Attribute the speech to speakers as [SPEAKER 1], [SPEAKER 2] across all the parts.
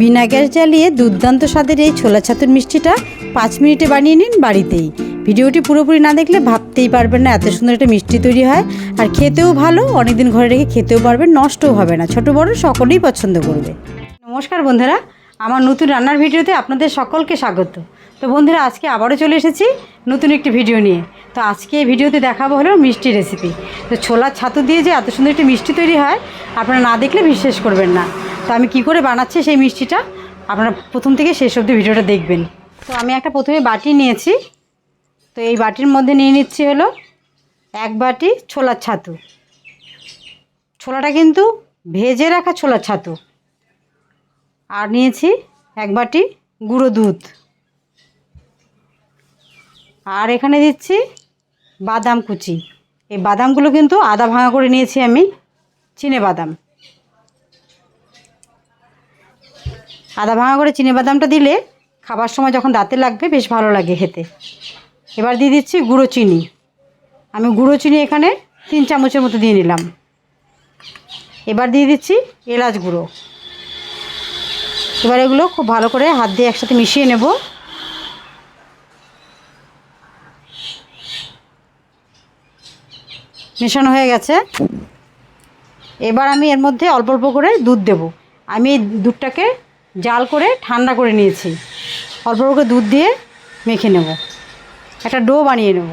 [SPEAKER 1] বিনা gas জ্বালিয়ে দুর্দান্ত স্বাদের এই ছোলা ছাতুর মিষ্টিটা পাঁচ মিনিটে বানিয়ে নিন বাড়িতেই। ভিডিওটি পুরোপুরি না দেখলে ভাবতেই পারবেন না এত সুন্দর একটা মিষ্টি তৈরি হয়। আর খেতেও ভালো, অনেকদিন ঘরে রেখে খেতেও পারবেন, নষ্টও হবে না। ছোট বড় সকলেই পছন্দ করবে। নমস্কার বন্ধুরা, আমার নতুন রান্নার ভিডিওতে আপনাদের সকলকে স্বাগত। তো বন্ধুরা, আজকে আবারও চলে এসেছি নতুন একটি ভিডিও নিয়ে। তো আজকে এই ভিডিওতে দেখাবো হলো মিষ্টি রেসিপি। তো ছোলার ছাতু দিয়ে যে এত সুন্দর একটি মিষ্টি তৈরি হয়, আপনারা না দেখলে বিশ্বাস করবেন না। তো আমি কি করে বানাচ্ছি সেই মিষ্টিটা? আপনারা প্রথম থেকে শেষ অবধি ভিডিওটা দেখবেন। তো আমি একটা প্রথমে বাটি নিয়েছি। তো এই বাটির মধ্যে নিয়ে নিচ্ছি হলো এক বাটি ছোলার ছাতু। ছোলাটা কিন্তু ভেজে রাখা ছোলার ছাতু। আর নিয়েছি এক বাটি গুঁড়ো দুধ। আর এখানে দিচ্ছি বাদাম কুচি। এই বাদামগুলো কিন্তু আদা ভাঙা করে নিয়েছি আমি, চিনে বাদাম। আদা ভাঙা করে চিনে বাদামটা দিলে খাবার সময় যখন দাঁতে লাগবে, বেশ ভালো লাগে খেতে। এবার দিয়ে দিচ্ছি গুঁড়ো চিনি। আমি গুঁড়ো চিনি এখানে তিন চামচের মতো দিয়ে নিলাম। এবার দিয়ে দিচ্ছি এলাচ গুঁড়ো। এবার এগুলো খুব ভালো করে হাত দিয়ে একসাথে মিশিয়ে নেব। মেশানো হয়ে গেছে। এবার আমি এর মধ্যে অল্প অল্প করে দুধ দেব। আমি এই দুধটাকে জাল করে ঠান্ডা করে নিয়েছি। অল্প অল্প করে দুধ দিয়ে মেখে নেব। একটা ডো বানিয়ে নেব।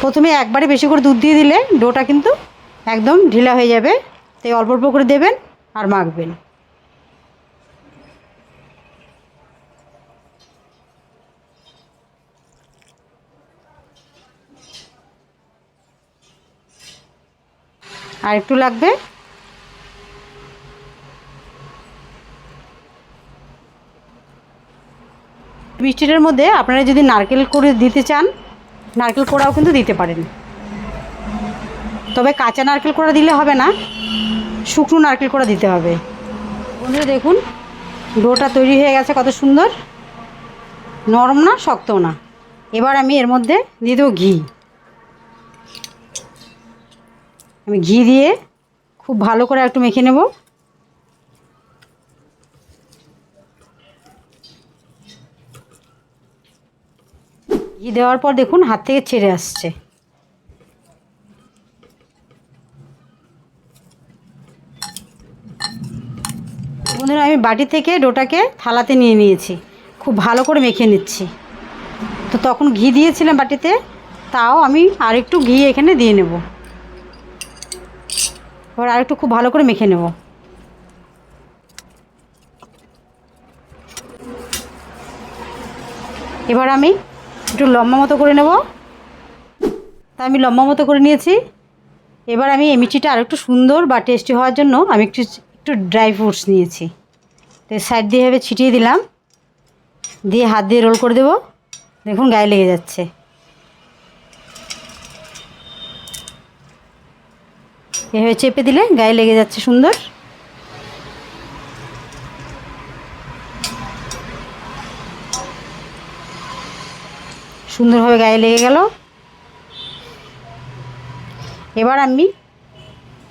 [SPEAKER 1] প্রথমে একবারে বেশি করে দুধ দিয়ে দিলে ডোটা কিন্তু একদম ঢিলা হয়ে যাবে। তাই অল্প অল্প করে দেবেন আর মাখবেন। আর একটু লাগবে মিষ্টিটার মধ্যে আপনারা যদি নারকেল করে দিতে চান, নারকেল কোড়াও কিন্তু দিতে পারেন। তবে কাঁচা নারকেল কোড়া দিলে হবে না, শুকনো নারকেল কোড়া দিতে হবে। বন্ধুরা দেখুন, ডোটা তৈরি হয়ে গেছে কত সুন্দর। নরম না শক্ত না। এবার আমি এর মধ্যে দিয়ে দেবো ঘি। আমি ঘি দিয়ে খুব ভালো করে একটু মেখে নেব। ঘি দেওয়ার পর দেখুন হাত থেকে ছেড়ে আসছে। বন্ধুরা, আমি বাটি থেকে ডোটাকে থালাতে নিয়ে নিয়েছি। খুব ভালো করে মেখে নিচ্ছি। তো তখন ঘি দিয়েছিলাম বাটিতে, তাও আমি আরেকটু ঘি এখানে দিয়ে নেব। এবার আরেকটু খুব ভালো করে মেখে নেব। এবার আমি একটু লম্বা মতো করে নেব। তা আমি লম্বা মতো করে নিয়েছি। এবার আমি এই মিষ্টিটা আরেকটু সুন্দর বা টেস্টি হওয়ার জন্য আমি একটু একটু ড্রাই ফ্রুটস নিয়েছি। তো সাইড দিয়ে এভাবে ছিটিয়ে দিলাম। দিয়ে হাত দিয়ে রোল করে দেবো। দেখুন গায়ে লেগে যাচ্ছে। এভাবে চেপে দিলে গায়ে লেগে যাচ্ছে সুন্দর। সুন্দরভাবে গায়ে লেগে গেল। এবার আমি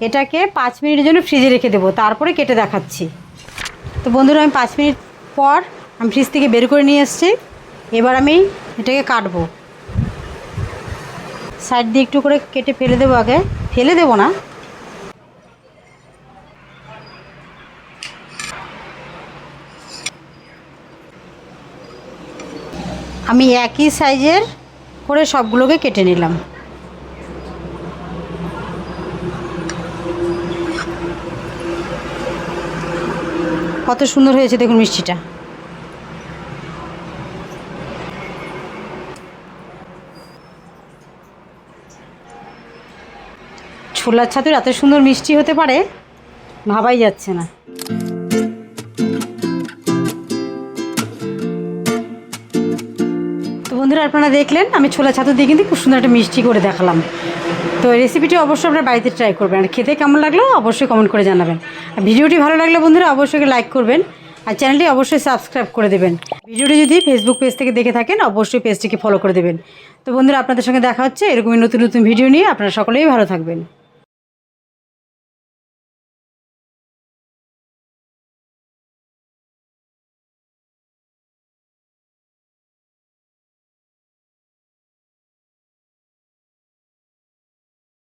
[SPEAKER 1] এটাকে পাঁচ মিনিটের জন্য ফ্রিজে রেখে দেবো, তারপরে কেটে দেখাচ্ছি। তো বন্ধুরা, আমি পাঁচ মিনিট পর আমি ফ্রিজ থেকে বের করে নিয়ে এসেছি। এবার আমি এটাকে কাটবো। সাইড দিয়ে একটু করে কেটে ফেলে দেবো আগে। ফেলে দেবো না আমি একই সাইজের করে সবগুলোকে কেটে নিলাম। কত সুন্দর হয়েছে দেখুন মিষ্টিটা। ছোলার ছাতুর এত সুন্দর মিষ্টি হতে পারে, ভাবাই যাচ্ছে না। বন্ধুরা আপনারা দেখলেন, আমি ছোলা ছাতু দিয়ে কিন্তু খুব সুন্দর একটা মিষ্টি করে দেখালাম। তো রেসিপিটি অবশ্যই আপনারা বাড়িতে ট্রাই করবেন। আর খেতে কেমন লাগল অবশ্যই কমেন্ট করে জানাবেন। আর ভিডিওটি ভালো লাগলে বন্ধুরা অবশ্যই লাইক করবেন। আর চ্যানেলটি অবশ্যই সাবস্ক্রাইব করে দেবেন। ভিডিওটি যদি ফেসবুক পেজ থেকে দেখে থাকেন, অবশ্যই পেজটিকে ফলো করে দেবেন। তো বন্ধুরা, আপনাদের সঙ্গে দেখা হচ্ছে এরকমই নতুন নতুন ভিডিও নিয়ে। আপনারা সকলেই ভালো থাকবেন।